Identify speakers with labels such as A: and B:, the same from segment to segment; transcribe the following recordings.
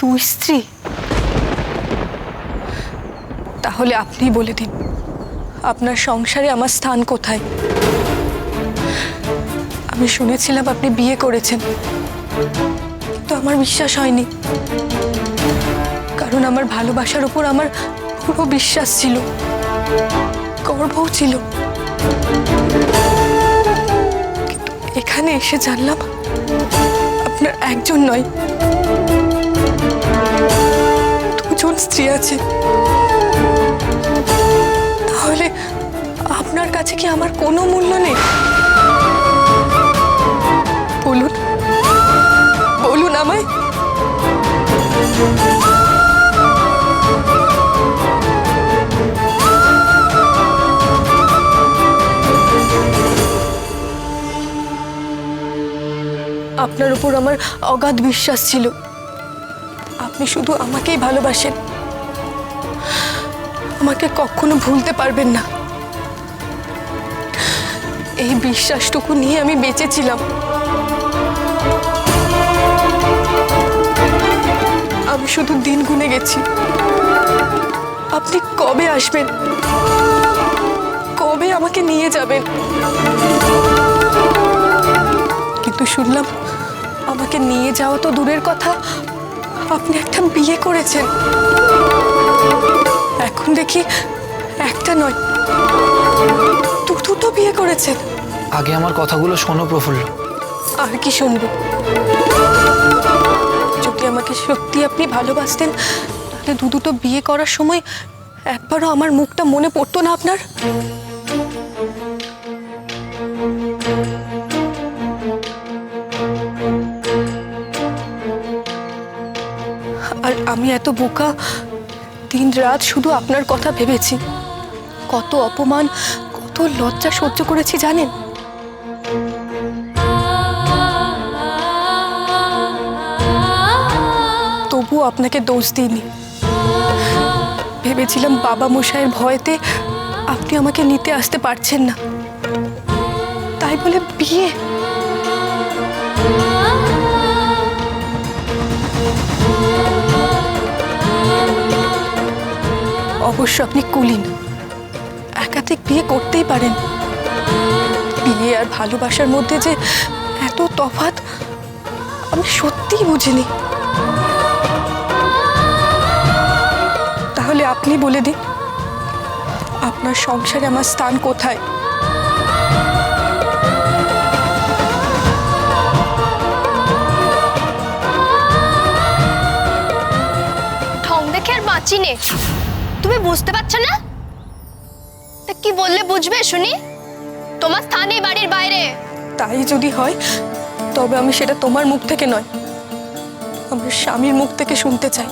A: দুই স্ত্রী? তাহলে আপনি বলে দিন, আপনার সংসারে আমার স্থান কোথায়? আমি শুনেছিলাম আপনি বিয়ে করেছেন, কিন্তু আমার বিশ্বাস হয়নি। কারণ আমার ভালোবাসার উপর আমার পুরো বিশ্বাস ছিল, গর্বও ছিল। এখানে এসে জানলাম, আপনার একজন নয় স্ত্রী আছে। তাহলে আপনার কাছে কি আমার কোনো মূল্য নেই? বলুন। বলুন আমায়। আপনার উপর আমার অগাধ বিশ্বাস ছিল। আপনি শুধু আমাকেই ভালোবাসেন। আমাকে কখনো ভুলতে পারবেন না। এই বিশ্বাসটুকু নিয়ে আমি বেঁচেছিলাম আমি শুধু দিন গুনে গেছি। আপনি কবে আসবেন? কবে আমাকে নিয়ে যাবেন? কিন্তু শুনলাম আমাকে নিয়ে যাওয়া তো দূরের কথা। আপনি একটা বিয়ে করেছেন। দেখি একটা নয়। দু দুটো বিয়ে করেছেন
B: আগে আমার কথাগুলো শোনো প্রফুল্ল।
A: আর কি শুনব? যদি আমাকে সত্যি আপনি ভালোবাসতেন তাহলে দু দুটো বিয়ে করার সময় একবারও আমার মুখটা মনে পড়তো না আপনার। আর আমি এত বোকা দিন রাত শুধু আপনার কথা ভেবেছি। কত অপমান, কত লজ্জা সহ্য করেছি, জানেন? তবুও আপনাকে দোষ দিইনি। ভেবেছিলাম বাবা মশাইয়ের ভয়তে আপনি আমাকে নিতে আসতে পারছেন না। তাই বলে বিয়ে। অবশ্য আপনি কুলিন। একাধিক বিয়ে করতেই পারেন। বিয়ে আর ভালোবাসার মধ্যে যে এত তফাৎ, আমি সত্যিই বুঝিনি। তাহলে আপনি বলে দিন, আপনার সংসারে আমার স্থান কোথায়?
C: ঠং দেখে আর বাঁচি নে। তুমি বুঝতে পারছ না? তা কি বললে বুঝবে, শুনি? তোমার স্থান বাড়ির বাইরে।
A: তাই যদি হয়, তবে আমি সেটা তোমার মুখ থেকে নয়, আমার স্বামীর মুখ থেকে শুনতে চাই।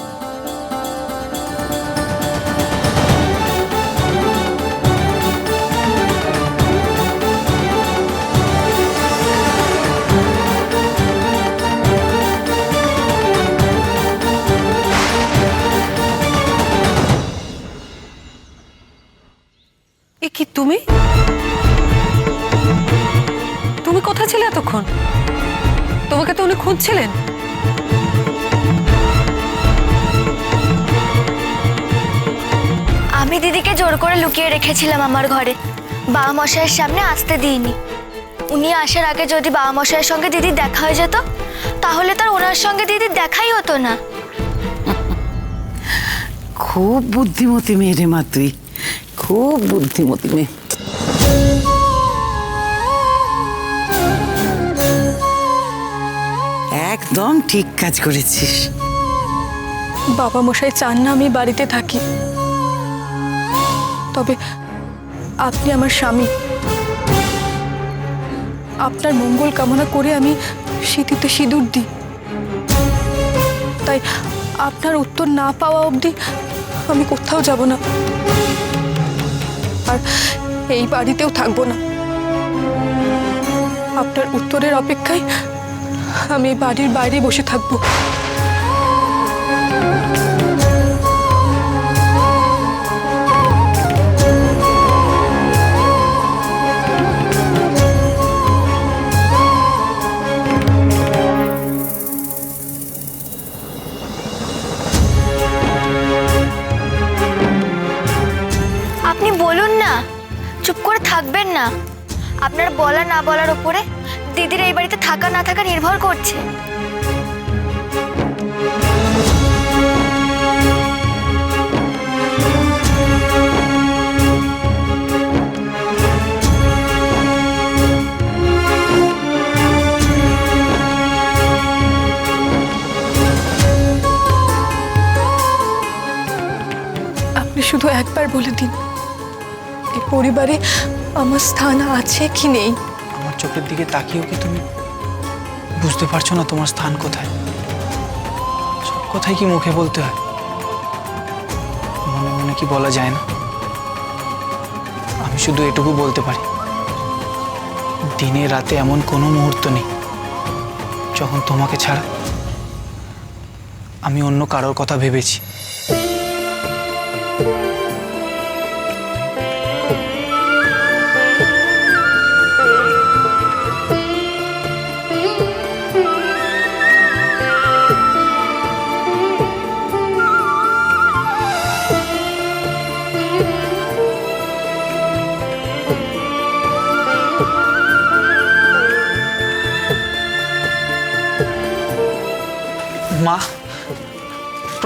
D: তুমি? তুমি কোথায় ছিলে এতক্ষণ? তোমাকে তো উনি খুঁজছিলেন।
E: আমি দিদিকে জোর করে লুকিয়ে রেখেছিলাম আমার ঘরে। বাবা মশাইয়ের সামনে আসতে দিইনি। উনি আসার আগে যদি বাবা মশাইয়ের সঙ্গে দিদির দেখা হয়ে যেত তাহলে তার ওনার সঙ্গে দিদির দেখাই হতো না।
F: খুব বুদ্ধিমতী মেয়ে রে মা তুই। খুব বুদ্ধিমতী মেয়ে। একদম ঠিক কাজ করেছিস।
A: বাবা মশাই চান না আমি বাড়িতে থাকি। তবে আপনি আমার স্বামী। আপনার মঙ্গল কামনা করে আমি স্মৃতিতে সিঁদুর দিই। তাই আপনার উত্তর না পাওয়া অবধি আমি কোথাও যাব না। আর এই বাড়িতেও থাকব না। আপনার উত্তরের অপেক্ষায় আমি বাড়ির বাইরে বসে থাকব।
E: নির্ভর করছে।
A: আপনি শুধু একবার বলে দিন এই পরিবারে আমার স্থান আছে কি নেই?
B: আমার চোখের দিকে তাকিয়েও কি তুমি বুঝতে পারছ না তোমার স্থান কোথায়? সব কথাই কি মুখে বলতে হয়? মনে মনে কি বলা যায় না? আমি শুধু এটুকু বলতে পারি, দিনে রাতে এমন কোনো মুহূর্ত নেই যখন তোমাকে ছাড়া আমি অন্য কারোর কথা ভেবেছি।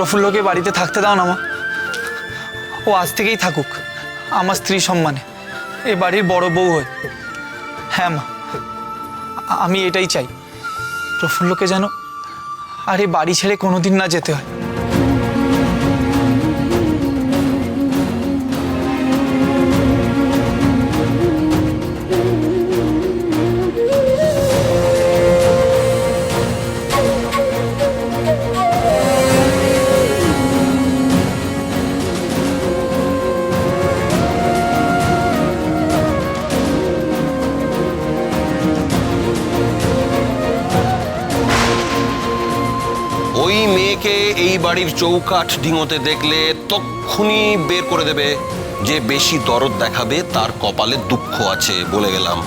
B: প্রফুল্লকে বাড়িতে থাকতে দাও না মা। ও আজ থেকেই থাকুক, আমার স্ত্রী সম্মানে। এ বাড়ির বড় বউ হয়। হ্যাঁ মা আমি এটাই চাই। প্রফুল্লকে যেন আর এ বাড়ি ছেড়ে কোনোদিন না যেতে হয়।
G: বাড়ির চৌকাঠ ডিঙোতে দেখলে তক্ষুনি বের করে দেবে। যে বেশি দরদ দেখাবে তার কপালে দুঃখ আছে বলে গেলাম।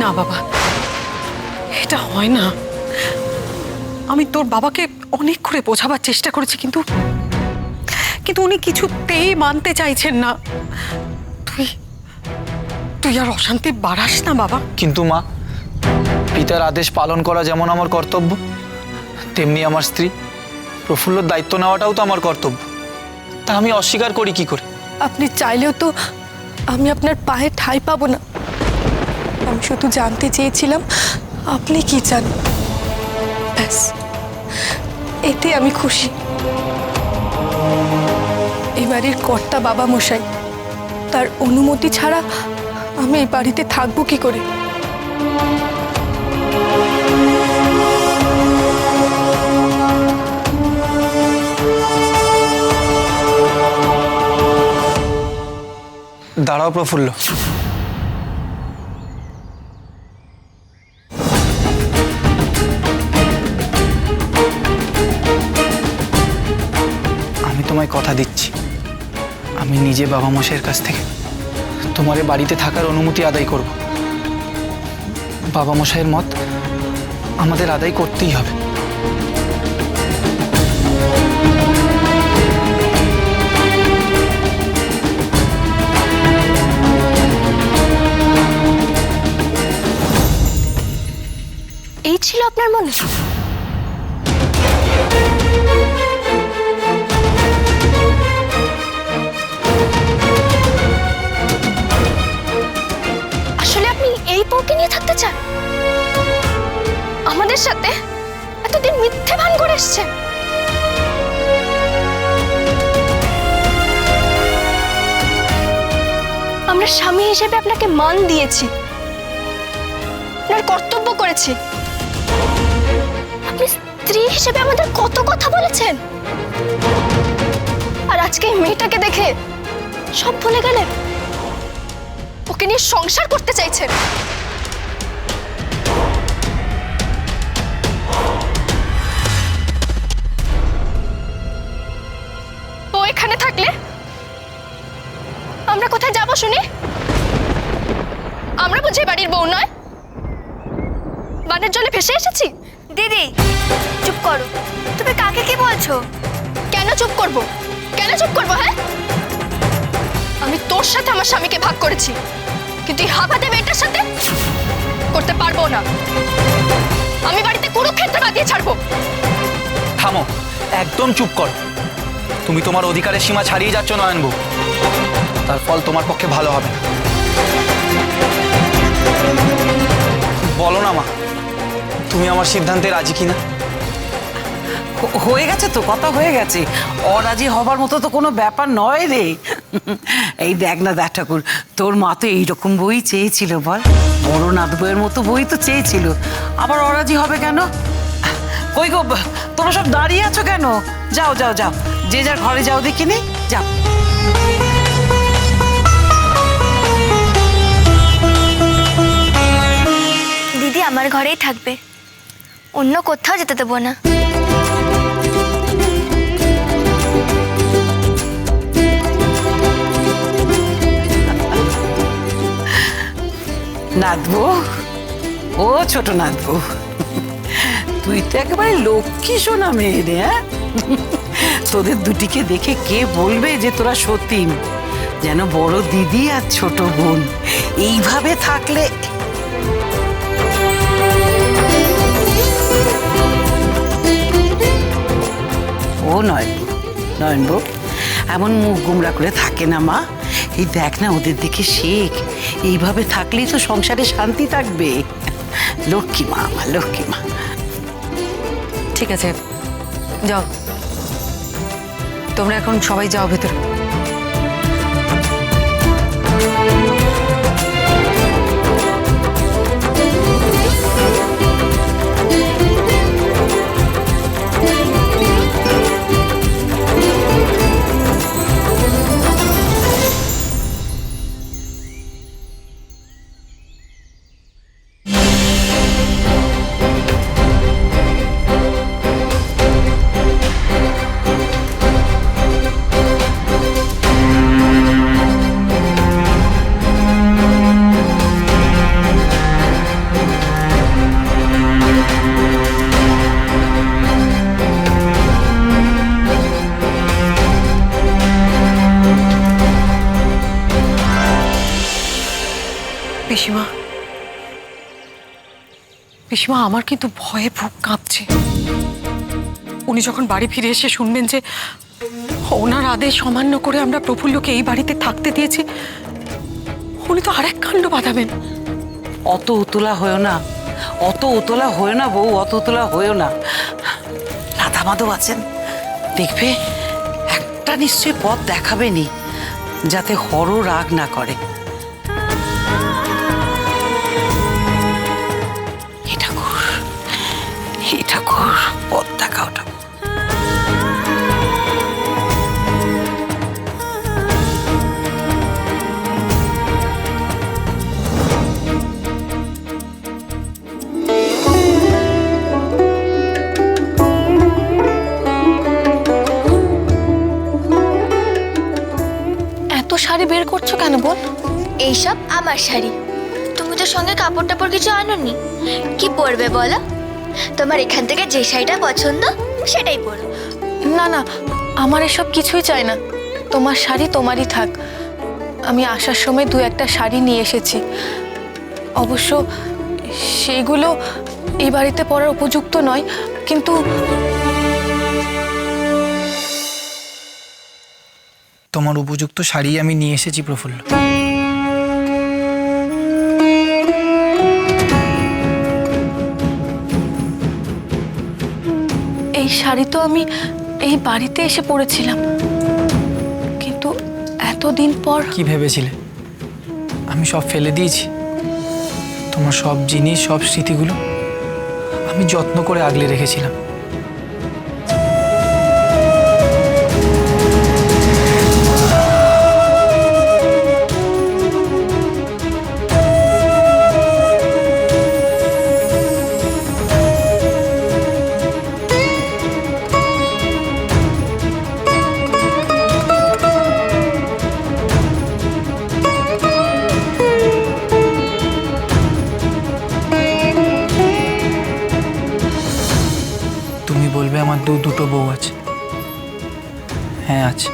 D: না বাবা এটা হয় না। আমি তোর বাবাকে অনেক করে বোঝাবার চেষ্টা করেছি কিন্তু কিন্তু উনি কিছুতেই মানতে চাইছেন না। তুই তুই আর অশান্তি বাড়াস না বাবা।
B: কিন্তু মা পিতার আদেশ পালন করা যেমন আমার কর্তব্য তেমনি আমার স্ত্রী। প্রফুল্লর দায়িত্ব নেওয়াটাও তো আমার কর্তব্য। তা আমি অস্বীকার করি কি করে?
A: আপনি চাইলেও তো আমি আপনার পায়ে ঠাঁই পাবো না। আমি শুধু জানতে চেয়েছিলাম, আপনি কি চান? ব্যাস, এতে আমি খুশি। এই বাড়ির কর্তা বাবা মশাই, তার অনুমতি ছাড়া আমি এই বাড়িতে থাকব কি করে?
B: দাঁড়াও প্রফুল্ল আমি তোমায় কথা দিচ্ছি। আমি নিজে বাবা মশাইয়ের কাছ থেকে তোমার বাড়িতে থাকার অনুমতি আদায় করব। বাবা মশাইয়ের মত আমাদের আদায় করতেই হবে।
C: এই ছিল আপনার মনে? আসলে আপনি এই বউকে নিয়ে থাকতে চান? আমাদের সাথে এতদিন মিথ্যে ভান করে এসছেন। আমরা স্বামী হিসেবে আপনাকে মান দিয়েছি। আপনার কর্তব্য করেছি। আপনি স্ত্রী হিসেবে আমাদের কত কথা বলেছেন? আর আজকে এই মেয়েটাকে দেখে সব ভুলে গেলেন? ওকে নিয়ে সংসার করতে চাইছেন? ও এখানে থাকলে? আমরা কোথায় যাব শুনি? আমরা বুঝি বাড়ির বউ নয়? বানের জলে ভেসে এসেছি?
E: দিদি চুপ করো। তুমি কাকে কি বলছো?
C: কেন চুপ করব? কেন চুপ করব হ্যাঁ? আমি তোর সাথে আমার স্বামীকে ভাগ করেছি। কিন্তু এই হাবাতে মেয়েটার সাথে করতে পারব না। আমি বাড়িতে কুরুক্ষেত্র বাদিয়ে ছাড়বো।
B: থামো একদম চুপ কর। তুমি তোমার অধিকারের সীমা ছাড়িয়ে যাচ্ছ নয়নবু। তার ফল তোমার পক্ষে ভালো হবে না। বলো না মা। তুমি আমার সিদ্ধান্তে রাজি কিনা?
F: হয়ে গেছে তো কথা হয়ে গেছে। অরাজি হবার মতো তো কোনো ব্যাপার নয় রে। এই দেখ না দেখ ঠাকুর তোর মা তো এইরকম বই চেয়েছিল বল। বড় নাথ বইয়ের মতো বই তো চেয়েছিল। আবার অরাজি হবে কেন? কই গো তোমরা সব দাঁড়িয়ে আছো কেন? যাও যাও যাও। যে যার ঘরে যাও দেখিনি যাও।
E: দিদি আমার ঘরেই থাকবে। অন্য কোথাও যেতে দেবো না।
F: নাচবো ও ছোট নাচবো তুই তো একেবারে লক্ষ্মী শোনা মেয়ে রে হ্যাঁ? তোদের দুটিকে দেখে কে বলবে যে তোরা সতীন যেন বড় দিদি আর ছোট বোন। এইভাবে থাকলে ও নয় নয়নবু এমন মুখ গুমরা করে থাকে না মা। এই দেখ না, ওদের দিকে শেখ। এইভাবে থাকলেই তো সংসারে শান্তি থাকবে। লক্ষ্মী মা আমার, লক্ষ্মী মা।
D: ঠিক আছে, যাও। তোমরা এখন সবাই যাও ভেতরে। পিসিমা আমার কিন্তু ভয়ে বুক কাঁপছে। উনি যখন বাড়ি ফিরে এসে শুনবেন যে ওনার আদেশ অমান্য করে আমরা প্রফুল্লকে এই বাড়িতে থাকতে দিয়েছি, উনি তো আরেক কাণ্ড বাঁধাবেন।
F: অত উতলা হয়েও না, অত উতলা হয়েও না বউ, অত উতলা হয়েও না। রাধা মাধব আছেন। দেখবে, একটা নিশ্চয়ই পথ দেখাবেনি যাতে হর রাগ না করে। হে ঠাকুর পথ দেখাও ঠাকুর।
A: এত শাড়ি বের করছ কেন বোন?
E: এইসব আমার শাড়ি। তুমি তো সঙ্গে কাপড় টাপড় কিছু আনোনি। কি পরবে বলো? তোমার এখান থেকে যে শাড়িটা পছন্দ সেটাই পরো।
A: না না আমার এসব কিছুই চাই না। তোমার শাড়ি তোমারই থাক। আমি আসার সময় দু একটা শাড়ি নিয়ে এসেছি। অবশ্য সেইগুলো এই বাড়িতে পরার উপযুক্ত নয় কিন্তু
B: তোমার উপযুক্ত শাড়ি আমি নিয়ে এসেছি প্রফুল্ল।
A: এই শাড়ি তো আমি এই বাড়িতে এসে পড়েছিলাম কিন্তু এতদিন পর
B: কি ভেবেছিলে? আমি সব ফেলে দিয়েছি। তোমার সব জিনিস, সব স্মৃতিগুলো আমি যত্ন করে আগলে রেখেছিলাম। দুটো বউ আছে। হ্যাঁ আছে।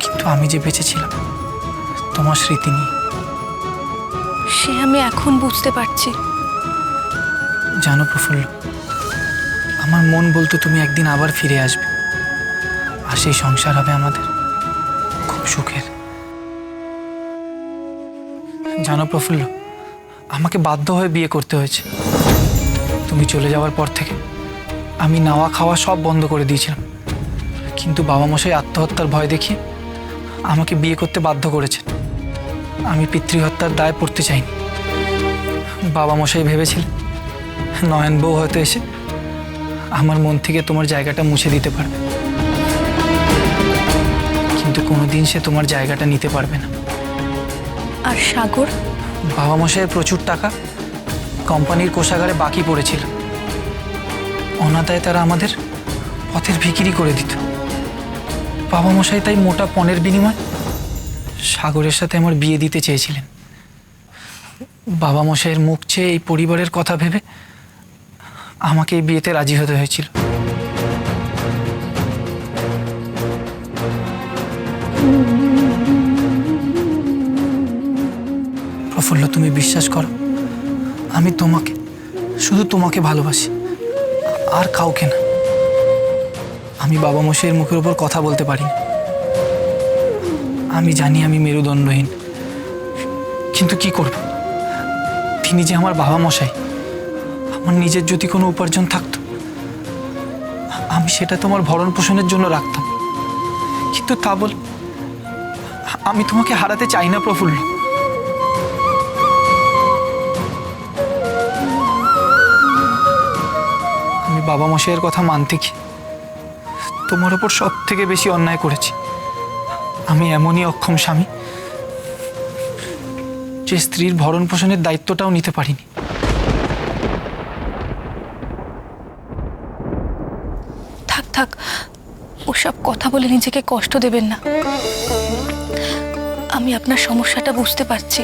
B: কিন্তু আমি যে বেঁচেছিলাম তোমার স্মৃতি নিয়ে
A: সে আমি এখন বুঝতে পারছি।
B: জানো প্রফুল্ল আমার মন বলতো তুমি একদিন আবার ফিরে আসবে। আর সেই সংসার হবে আমাদের খুব সুখের। জানো প্রফুল্ল আমাকে বাধ্য হয়ে বিয়ে করতে হয়েছে। তুমি চলে যাওয়ার পর থেকে আমি নাওয়া খাওয়া সব বন্ধ করে দিয়েছিলাম। কিন্তু বাবা মশাই আত্মহত্যার ভয় দেখিয়ে আমাকে বিয়ে করতে বাধ্য করেছেন। আমি পিতৃহত্যার দায় পড়তে চাইনি। বাবা মশাই ভেবেছিলেন নয়ন বউ হয়তো এসে আমার মন থেকে তোমার জায়গাটা মুছে দিতে পারবে। কিন্তু কোনোদিন সে তোমার জায়গাটা নিতে পারবে না।
A: আর সাগর?
B: বাবা মশাইয়ের প্রচুর টাকা কোম্পানির কোষাগারে বাকি পড়েছিল। অনাদায় তারা আমাদের পথের ভিকিরি করে দিত। বাবা মশাই তাই মোটা পণের বিনিময় সাগরের সাথে আমার বিয়ে দিতে চেয়েছিলেন। বাবা মশাইয়ের মুখ চেয়ে এই পরিবারের কথা ভেবে আমাকে এই বিয়েতে রাজি হতে হয়েছিল। প্রফুল্ল, তুমি বিশ্বাস করো, আমি তোমাকে, শুধু তোমাকে ভালোবাসি। আর কাউকে না। আমি বাবা মশাইয়ের মুখের উপর কথা বলতে পারি আমি জানি আমি মেরুদণ্ডহীন। কিন্তু কি করব? তিনি যে আমার বাবা মশাই, আমার নিজের যদি কোনো উপার্জন থাকতো, আমি সেটা তোমার ভরণ পোষণের জন্য রাখতাম। কিন্তু তা বল আমি তোমাকে হারাতে চাই না প্রফুল্ল। বাবা মশাইয়ের কথা মানতে কি? তোমার ওপর সব থেকে বেশি অন্যায় করেছি। আমি এমনই অক্ষম স্বামী, যে স্ত্রীর ভরণ পোষণের দায়িত্বটাও নিতে পারিনি।
A: থাক থাক, ওসব কথা বলে নিজেকে কষ্ট দেবেন না। আমি আপনার সমস্যাটা বুঝতে পারছি।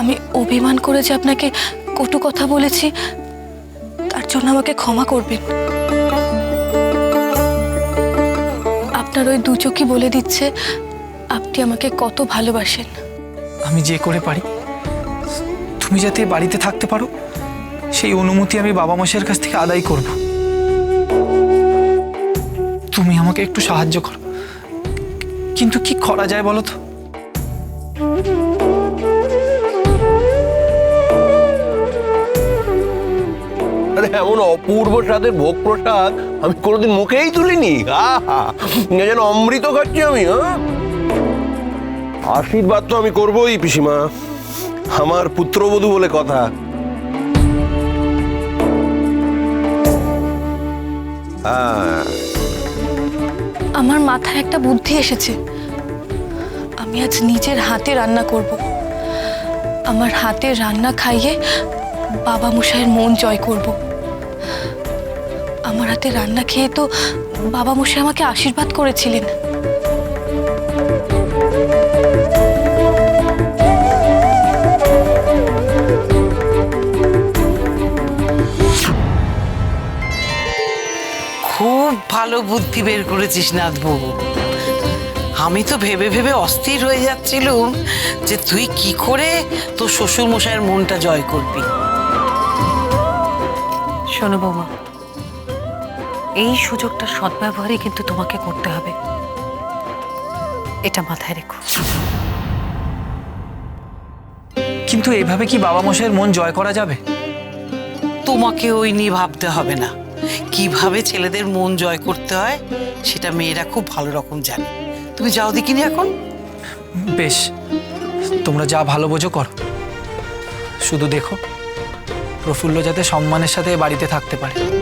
A: আমি অভিমান করে যে আপনাকে কটু কথা বলেছি জন্য আমাকে ক্ষমা করবেন। আপনার ওই দু চোখই বলে দিচ্ছে, আপনি আমাকে কত ভালোবাসেন।
B: আমি যে করে পারি। তুমি যাতে বাড়িতে থাকতে পারো, সেই অনুমতি আমি বাবা মশাইয়ের কাছ থেকে আদায় করব। তুমি আমাকে একটু সাহায্য করো। কিন্তু কি করা যায় বলো তো?
G: এমন অপূর্ব স্বাদের ভোগ প্রসাদ আমি কোনোদিন মুখেই তুলিনি। যেন অমৃত খাচ্ছি আমি হ্যাঁ? আশীর্বাদ তো আমি করবোই, পিসিমা। আমার পুত্রবধূ বলে কথা। হ্যাঁ।
A: আমার মাথায় একটা বুদ্ধি এসেছে। আমি আজ নিজের হাতে রান্না করব। আমার হাতে রান্না খাইয়ে বাবা মশাইয়ের মন জয় করব। আমার হাতে রান্না খেয়ে তো বাবা মশাই আমাকে আশীর্বাদ করেছিলেন।
F: খুব ভালো বুদ্ধি বের করেছিস নাথবাবু আমি তো ভেবে ভেবে অস্থির হয়ে যাচ্ছিলুম যে তুই কি করে তোর শ্বশুর মশাইয়ের মনটা জয় করবি।
D: শোনো বৌমা এই সুযোগটা সদ্ব্যবহারই কিন্তু তোমাকে করতে হবে। এটা মাথায় রেখো।
B: কিন্তু এভাবে কি বাবা মশাইয়ের মন জয় করা যাবে?
F: তোমাকে ওই নিয়ে ভাবতে হবে না। কীভাবে ছেলেদের মন জয় করতে হয় সেটা মেয়েরা খুব ভালো রকম জানে। তুমি যাও দেখিনি এখন?
B: বেশ তোমরা যা ভালো বোঝো করো। শুধু দেখো প্রফুল্ল যাতে সম্মানের সাথে বাড়িতে থাকতে পারে।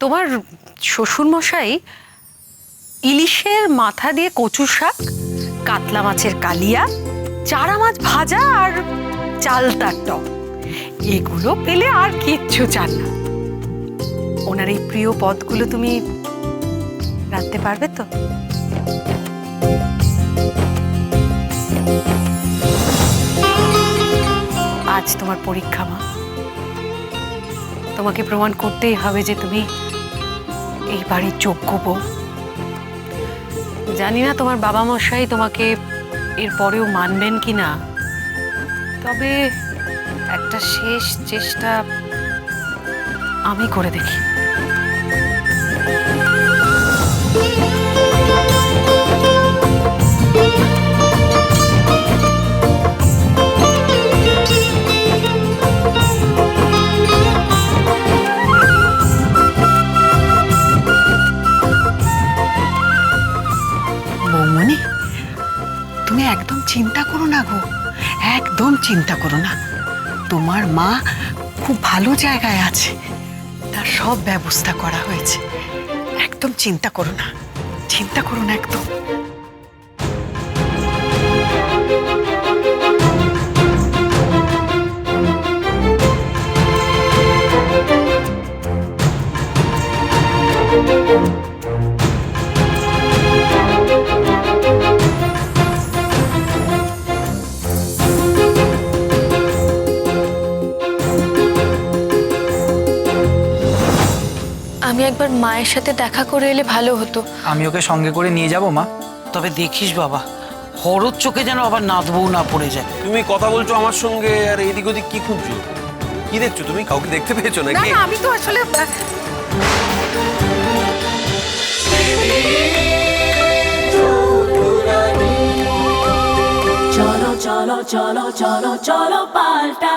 D: তোমার শ্বশুরমশাই ইলিশের মাথা দিয়ে কচু শাক, কাতলা মাছের কালিয়া, চারা মাছ ভাজা আর চালতার টক। এগুলো পেলে আর কিচ্ছু চান না। ওনার এই প্রিয় পদগুলো তুমি রাঁধতে পারবে তো? আজ তোমার পরীক্ষা, মা। তোমাকে প্রমাণ করতেই হবে যে তুমি এই বাড়ির যোগ্য বউ। জানি না তোমার বাবা মশাই তোমাকে এরপরেও মানবেন কি না। তবে একটা শেষ চেষ্টা আমি করে দেখি।
F: চিন্তা করো না। তোমার মা খুব ভালো জায়গায় আছে। তার সব ব্যবস্থা করা হয়েছে। একদম চিন্তা করো না। চিন্তা করো না একদম।
A: আমি একবার মায়ের সাথে দেখা করে এলে ভালো হতো।
B: আমি ওকে সঙ্গে করে নিয়ে যাব মা।
F: তবে দেখিস বাবা হরদ চোখে যেন আবার নাত বউ না পড়ে যায়।
G: তুমি কথা বলছো আমার সঙ্গে আর এদিক ওদিক কি খুঁজছো? কি দেখছ তুমি? কাউকে দেখতে পেয়েছ
D: না
G: নাকি?
D: না আমি তো আসলে
H: cholo, cholo, cholo, cholo, cholo, palta.